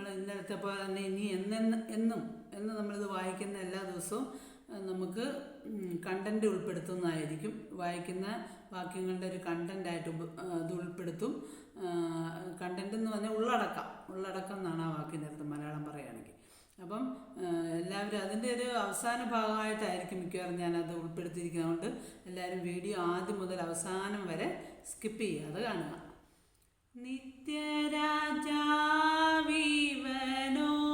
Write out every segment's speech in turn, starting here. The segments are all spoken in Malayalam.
നമ്മൾ ഇന്നലത്തെ പോലെ തന്നെ ഇനി എന്നെന്ന് എന്നും എന്ന് നമ്മളിത് വായിക്കുന്ന എല്ലാ ദിവസവും നമുക്ക് കണ്ടന്റ് ഉൾപ്പെടുത്തുന്നതായിരിക്കും. വായിക്കുന്ന വാക്യങ്ങളുടെ ഒരു കണ്ടന്റായിട്ട് ഇത് ഉൾപ്പെടുത്തും. കണ്ടന്റ് എന്ന് പറഞ്ഞാൽ ഉള്ളടക്കം. ഉള്ളടക്കം എന്നാണ് ആ വാക്കിന്റെ അർത്ഥം മലയാളം പറയുകയാണെങ്കിൽ. അപ്പം എല്ലാവരും അതിന്റെ ഒരു അവസാന ഭാഗമായിട്ടായിരിക്കും മിക്കവാറും ഞാനത് ഉൾപ്പെടുത്തിയിരിക്കുന്നതുകൊണ്ട് എല്ലാവരും വീഡിയോ ആദ്യം മുതൽ അവസാനം വരെ സ്കിപ്പ് ചെയ്യാതെ കാണുക. നിത്യരാജാവിവനോർക്കുകിൽ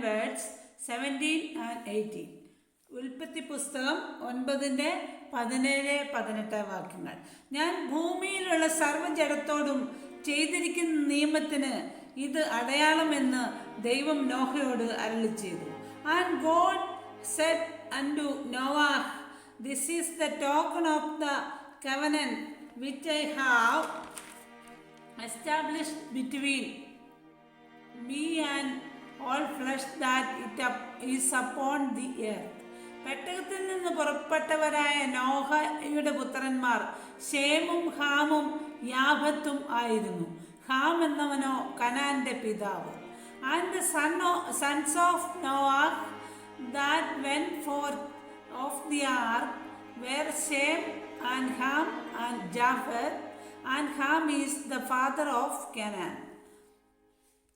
വേർഡ്സ് സെവന്റീൻ ആൻഡ് എയ്റ്റീൻ ഉൽപ്പത്തി പുസ്തകം ഒൻപതിന്റെ പതിനേഴ് പതിനെട്ട് വാക്യങ്ങൾ. ഞാൻ ഭൂമിയിലുള്ള സർവജടത്തോടും ചെയ്തിരിക്കുന്ന നിയമത്തിന് ഇത് അടയാളമെന്ന് ദൈവം നോഹയോട് അരളി ചെയ്തു. And God said unto Noah this is the token of the covenant which I have established between me and all flesh that it is upon the earth. പെട്ടകത്തിൽ നിന്ന് പുറപ്പെട്ടവരായ നോഹയുടെ പുത്രന്മാർ ഷേമും ഹാമും യാഭത്തും ആയിരുന്നു. ഹാം എന്നവനോ കനാന്റെ പിതാവ്. And son sons of Noah that went forth of the ark were Shem and Ham and Japheth and Ham is the father of Canaan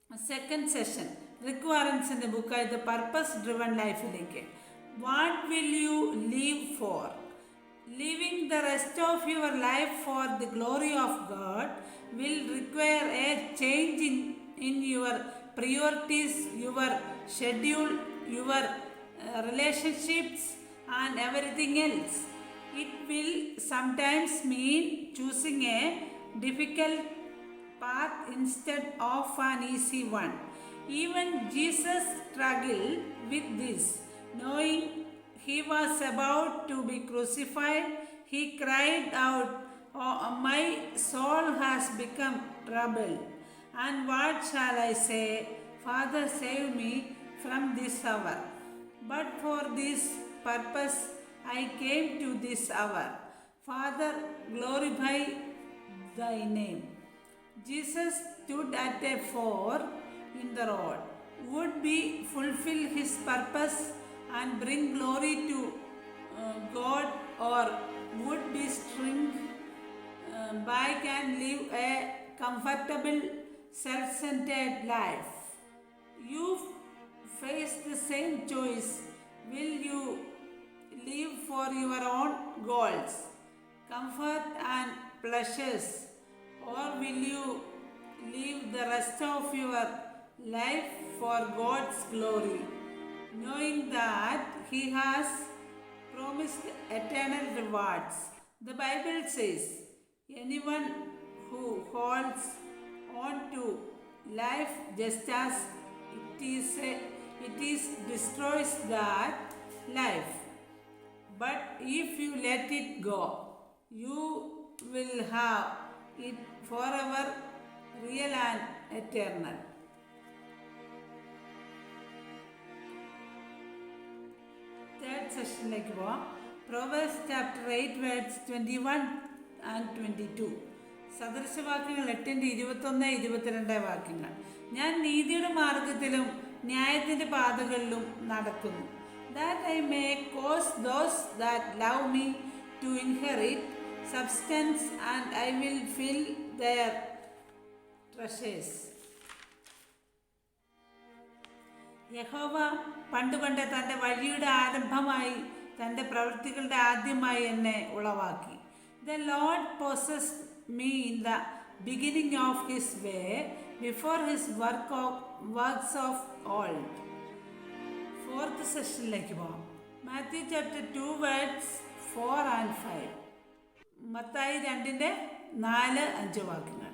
second session റിക്വയറൻസിന്റെ ബുക്കായി ദ പർപ്പസ് ഡ്രിവൺ ലൈഫിലേക്ക് what will you live for living the rest of your life for the glory of God will require a change in in your priorities your schedule your relationships and everything else. It will sometimes mean choosing a difficult path instead of an easy one. Even Jesus struggled with this. Knowing he was about to be crucified, he cried out, oh, My soul has become troubled. And what shall I say? Father, save me from this hour. But for this purpose I came to this hour. Father, glorify thy name. Jesus stood at a fork in the road. Would be fulfill his purpose and bring glory to uh, God, or would be string uh, back and live a comfortable, self-centered life? You face the same choice. Will you live for your own goals, comfort, and pleasures, or will you live the rest of your life for God's glory, knowing that He has promised eternal rewards? The Bible says, anyone who holds on to life just as it is it is destroys that life but if you let it go you will have it forever real and eternal സെഷനിലേക്ക് പോവാം. Proverbs chapter eight words twenty one and twenty two സദൃശവാക്യങ്ങൾ എട്ടിന്റെ ഇരുപത്തൊന്ന് ഇരുപത്തിരണ്ട് വാക്യങ്ങൾ. ഞാൻ നീതിയുടെ മാർഗത്തിലും ന്യായത്തിന്റെ പാതകളിലും നടക്കുന്നു. That I may cause those that love me to inherit substance and I will fill their treasures. യഹോവ പണ്ട് പണ്ട് തന്റെ വഴിയുടെ ആരംഭമായി തന്റെ പ്രവൃത്തികളുടെ ആദ്യമായി എന്നെ ഉളവാക്കി. The Lord possessed me in the beginning of his way before his work of works of old fourth സെഷനിലേക്ക് പോകാം Matthew chapter two words four and five Mathai രണ്ടിന്റെ നാല് അഞ്ച് വാക്യങ്ങൾ.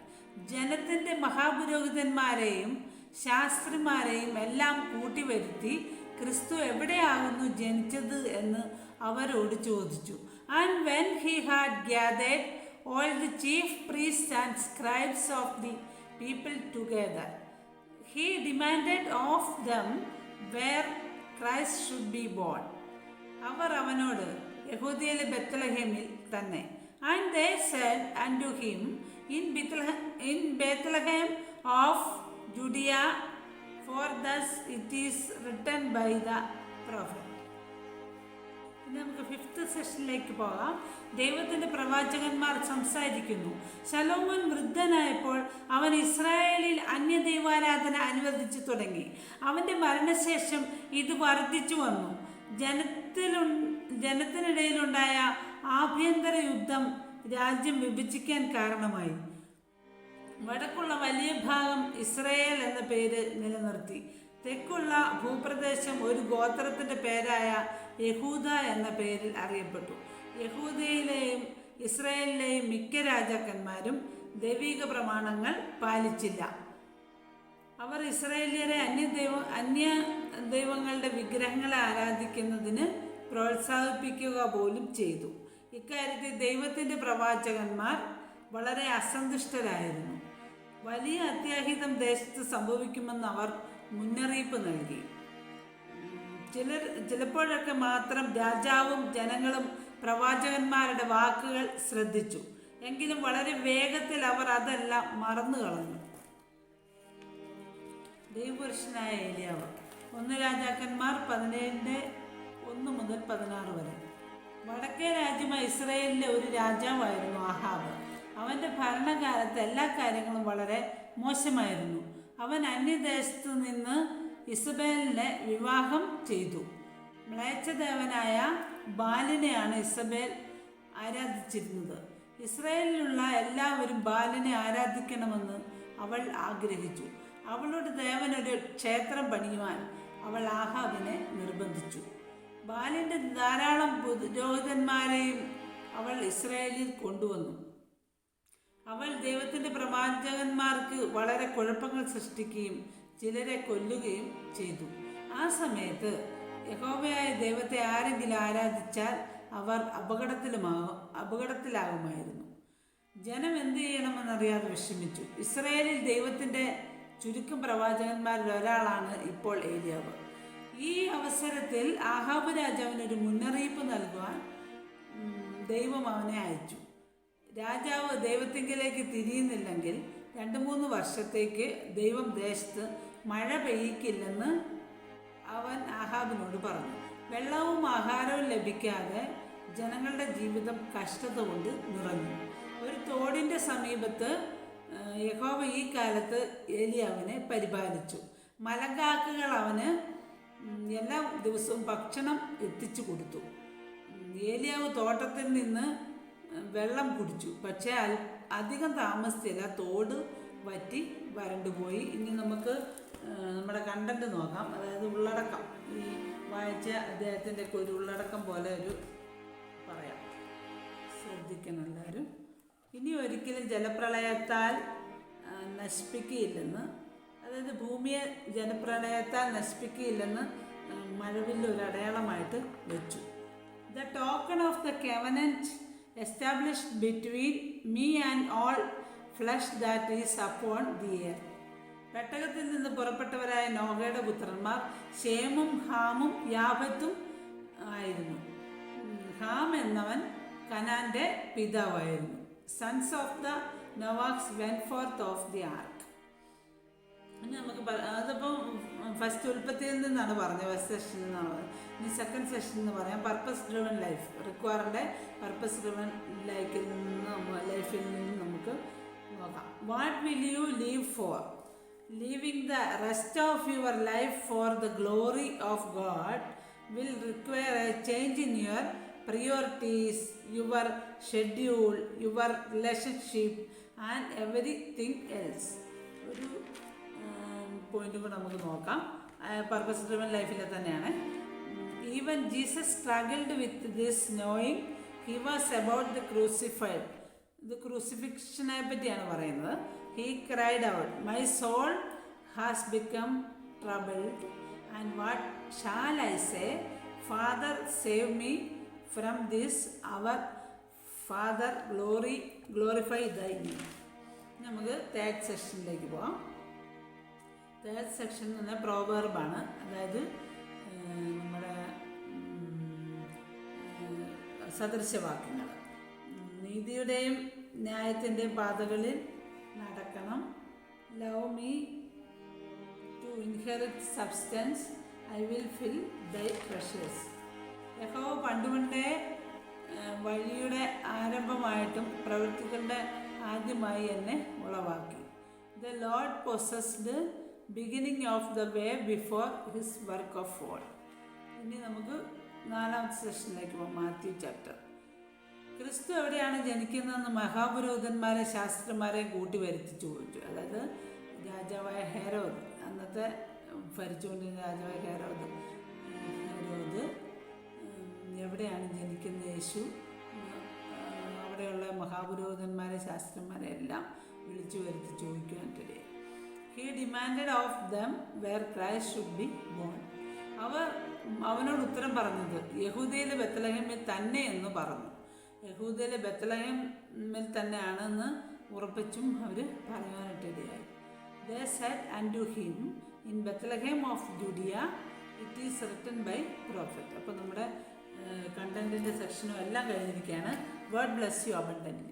ജനത്തിന്റെ മഹാപുരോഹിതന്മാരെയും ശാസ്ത്രിമാരെയും എല്ലാം കൂട്ടിവരുത്തി ക്രിസ്തു എവിടെയാകുന്നു ജനിച്ചത് എന്ന് അവരോട് ചോദിച്ചു. And when he had gathered all the chief priests and scribes of the people together he demanded of them where Christ should be born അവർ അവനോട് യഹൂദിയിലെ ബെത്തലഹേമിൽ തന്നെ. And they said and to him in in Bethlehem of Judea for thus it is written by the prophet. ഇനി നമുക്ക് ഫിഫ്ത്ത് സെഷനിലേക്ക് പോകാം. ദൈവത്തിന്റെ പ്രവാചകന്മാർ സംസാരിക്കുന്നു. ശലോമൻ വൃദ്ധനായപ്പോൾ അവൻ ഇസ്രായേലിൽ അന്യദൈവാരാധന അനുവദിച്ചു തുടങ്ങി. അവന്റെ മരണശേഷം ഇത് വർദ്ധിച്ചു വന്നു. ജനത്തിലു ജനത്തിനിടയിലുണ്ടായ ആഭ്യന്തര യുദ്ധം രാജ്യം വിഭജിക്കാൻ കാരണമായി. വടക്കുള്ള വലിയ ഭാഗം ഇസ്രയേൽ എന്ന പേര് നിലനിർത്തി. തെക്കുള്ള ഭൂപ്രദേശം ഒരു ഗോത്രത്തിന്റെ പേരായ യഹൂദ എന്ന പേരിൽ അറിയപ്പെട്ടു. യഹൂദയിലെയും ഇസ്രയേലിലെയും മിക്ക രാജാക്കന്മാരും ദൈവിക പ്രമാണങ്ങൾ പാലിച്ചില്ല. അവർ ഇസ്രയേലിയരെ അന്യ ദൈവ അന്യ ദൈവങ്ങളുടെ വിഗ്രഹങ്ങളെ ആരാധിക്കുന്നതിന് പ്രോത്സാഹിപ്പിക്കുക പോലും ചെയ്തു. ഇക്കാര്യത്തിൽ ദൈവത്തിന്റെ പ്രവാചകന്മാർ വളരെ അസന്തുഷ്ടരായിരുന്നു. വലിയ അത്യാഹിതം ദേശത്ത് സംഭവിക്കുമെന്ന് അവർ മുന്നറിയിപ്പ് നൽകി. ചിലർ ചിലപ്പോഴൊക്കെ മാത്രം രാജാവും ജനങ്ങളും പ്രവാചകന്മാരുടെ വാക്കുകൾ ശ്രദ്ധിച്ചു. എങ്കിലും വളരെ വേഗത്തിൽ അവർ അതെല്ലാം മറന്നു കളഞ്ഞു. ദൈവപുരുഷനായ ഏലിയാവ്. ഒന്ന് രാജാക്കന്മാർ പതിനേഴിന്റെ ഒന്ന് മുതൽ പതിനാറ് വരെ. വടക്കേ രാജ്യമായ ഇസ്രയേലിലെ ഒരു രാജാവായിരുന്നു ആഹാബ്. അവന്റെ ഭരണകാലത്ത് എല്ലാ കാര്യങ്ങളും വളരെ മോശമായിരുന്നു. അവൻ അന്യദേശത്ത് നിന്ന് ഇസബേലിനെ വിവാഹം ചെയ്തു. മ്ലേച്ഛദേവനായ ബാലിനെയാണ് ഇസബേൽ ആരാധിച്ചിരുന്നത്. ഇസ്രായേലിലുള്ള എല്ലാവരും ബാലിനെ ആരാധിക്കണമെന്ന് അവൾ ആഗ്രഹിച്ചു. അവളുടെ ദേവനൊരു ക്ഷേത്രം പണിയുവാൻ അവൾ ആഹാബിനെ നിർബന്ധിച്ചു. ബാലിന്റെ ധാരാളം പുരോഹിതന്മാരെയും അവൾ ഇസ്രായേലിൽ കൊണ്ടുവന്നു. അവൾ ദൈവത്തിന്റെ പ്രവാചകന്മാർക്ക് വളരെ കുഴപ്പങ്ങൾ സൃഷ്ടിക്കുകയും ചിലരെ കൊല്ലുകയും ചെയ്തു. ആ സമയത്ത് യഹോവയായ ദൈവത്തെ ആരെങ്കിലും ആരാധിച്ചാൽ അവർ അപകടത്തിലുമാകും അപകടത്തിലാകുമായിരുന്നു. ജനം എന്ത് ചെയ്യണമെന്നറിയാതെ വിഷമിച്ചു. ഇസ്രയേലിൽ ദൈവത്തിന്റെ ചുരുക്കം പ്രവാചകന്മാരിൽ ഒരാളാണ് ഇപ്പോൾ ഏലിയാവ്. ഈ അവസരത്തിൽ ആഹാബ് രാജാവിനൊരു മുന്നറിയിപ്പ് നൽകുവാൻ ദൈവം അവനെ അയച്ചു. രാജാവ് ദൈവത്തിങ്കിലേക്ക് തിരിയുന്നില്ലെങ്കിൽ രണ്ട് മൂന്ന് വർഷത്തേക്ക് ദൈവം ദേശത്ത് മഴ പെയ്യിക്കില്ലെന്ന് അവൻ ആഹാബിനോട് പറഞ്ഞു. വെള്ളവും ആഹാരവും ലഭിക്കാതെ ജനങ്ങളുടെ ജീവിതം കഷ്ടത കൊണ്ട് നിറഞ്ഞു. ഒരു തോടിന്റെ സമീപത്ത് യഹോവ ഈ കാലത്ത് ഏലിയാവിനെ പരിപാലിച്ചു. മലങ്കാക്കുകൾ അവന് എല്ലാ ദിവസവും ഭക്ഷണം എത്തിച്ചു കൊടുത്തു. ഏലിയാവ് തോട്ടത്തിൽ നിന്ന് വെള്ളം കുടിച്ചു. പക്ഷേ അധികം താമസിച്ചില്ല. തോട് വറ്റി വരണ്ടുപോയി ഇനി നമുക്ക് നമ്മുടെ കണ്ടന്റ് നോക്കാം. അതായത് ഉള്ളടക്കം. ഈ വായിച്ച അദ്ദേഹത്തിന്റെ ഒക്കെ ഒരു ഉള്ളടക്കം പോലെ ഒരു പറയാം. ശ്രദ്ധിക്കണം എല്ലാവരും. ഇനി ഒരിക്കലും ജലപ്രളയത്താൽ നശിപ്പിക്കുകയില്ലെന്ന്. അതായത് ഭൂമിയെ ജലപ്രളയത്താൽ നശിപ്പിക്കുകയില്ലെന്ന് മഴവിൽ ഒരു അടയാളമായിട്ട് വെച്ചു. The token of the covenant established between me and all flesh that is upon the earth പെട്ടകത്തിൽ നിന്ന് പുറപ്പെട്ടവരായ നോഹയുടെ പുത്രന്മാർ ഷേമും ഹാമും യാപത്തും ആയിരുന്നു. ഹാം എന്നവൻ കനാന്റെ പിതാവായിരുന്നു. Sons of the Noah's went forth of the ark നമുക്ക് പ- അതിപ്പം ഫസ്റ്റ് ഉൽപ്പത്തിയിൽ നിന്നാണ് പറഞ്ഞത് ഫസ്റ്റ് സെഷൻ എന്നാണ് പറഞ്ഞത്. ഇനി സെക്കൻഡ് സെഷൻ എന്ന് പറയാം പർപ്പസ് ഡ്രിവൺ ലൈഫ് റിക്വയറിന്റെ പർപ്പസ് ഡ്രിവൺ ലൈഫിൽ നിന്ന് ലൈഫിൽ നിന്ന് നമുക്ക് നോക്കാം. What will you live for living the rest of your life for the glory of God will require a change in your priorities, your schedule, your relationship and everything else. Point കൂടെ നമുക്ക് നോക്കാം. പർപ്പസ് ഡ്രിവൻ ലൈഫിലെ തന്നെയാണ്. Even Jesus struggled with this knowing he was about the crucified ഇത് ക്രൂസിഫിക്ഷനെ പറ്റിയാണ് പറയുന്നത്. He cried out my soul has become troubled and what shall I say father save me from this hour father glory glorify thy നമുക്ക് തേർഡ് സെഷനിലേക്ക് പോവാം. തേർഡ് സെക്ഷൻ എന്ന് പറഞ്ഞാൽ പ്രോവേർബാണ് അതായത് നമ്മുടെ സദൃശവാക്യങ്ങൾ നീതിയുടെയും ന്യായത്തിന്റെയും പാതകളിൽ നടക്കണം. Love me to inherit substance I will fill thy treasures യഹോ പണ്ടുപണ്ടേ ഏഹ്, വഴിയുടെ ആരംഭമായിട്ടും പ്രവൃത്തികളുടെ ആദ്യമായി എന്നെ ഉളവാക്കി. The Lord possessed beginning of the way before his work of all ഇനി നമുക്ക് നാലാമത്തെ സെഷനിലേക്ക് പോകാം മാത്യു ചാപ്റ്റർ ക്രിസ്തു എവിടെയാണ് ജനിക്കുന്നതെന്ന് മഹാപുരോഹിതന്മാരെ ശാസ്ത്രന്മാരെ കൂട്ടി വരുത്തി ചോദിച്ചു അതായത് രാജാവായ ഹെരോദ്. അന്നത്തെ ഭരിച്ചുകൊണ്ടിരുന്ന രാജാവായ ഹെരോദ്. ഹെരോദ് എവിടെയാണ് ജനിക്കുന്ന യേശു? അവിടെയുള്ള മഹാപുരോഹിതന്മാരെ ശാസ്ത്രന്മാരെ എല്ലാം വിളിച്ചു വരുത്തി ചോദിക്കുവാനിടയായി he demand of them where Christ should be born അവർ അവനോട് ഉത്തരം പറഞ്ഞത് യഹൂദയിലെ ബത്തലഹമിൽ തന്നെ എന്ന് പറഞ്ഞു. യഹൂദയിലെ ബത്തലഹമിൽ തന്നെയാണെന്ന് ഉറപ്പിച്ചും അവർ പറയാനിട്ടിടയായി they said and to him in Bethlehem of Judea it is written by prophet അപ്പോൾ നമ്മുടെ കണ്ടന്റിന്റെ സെക്ഷനും എല്ലാം കഴിഞ്ഞിരിക്കുകയാണ്. Word bless you abundant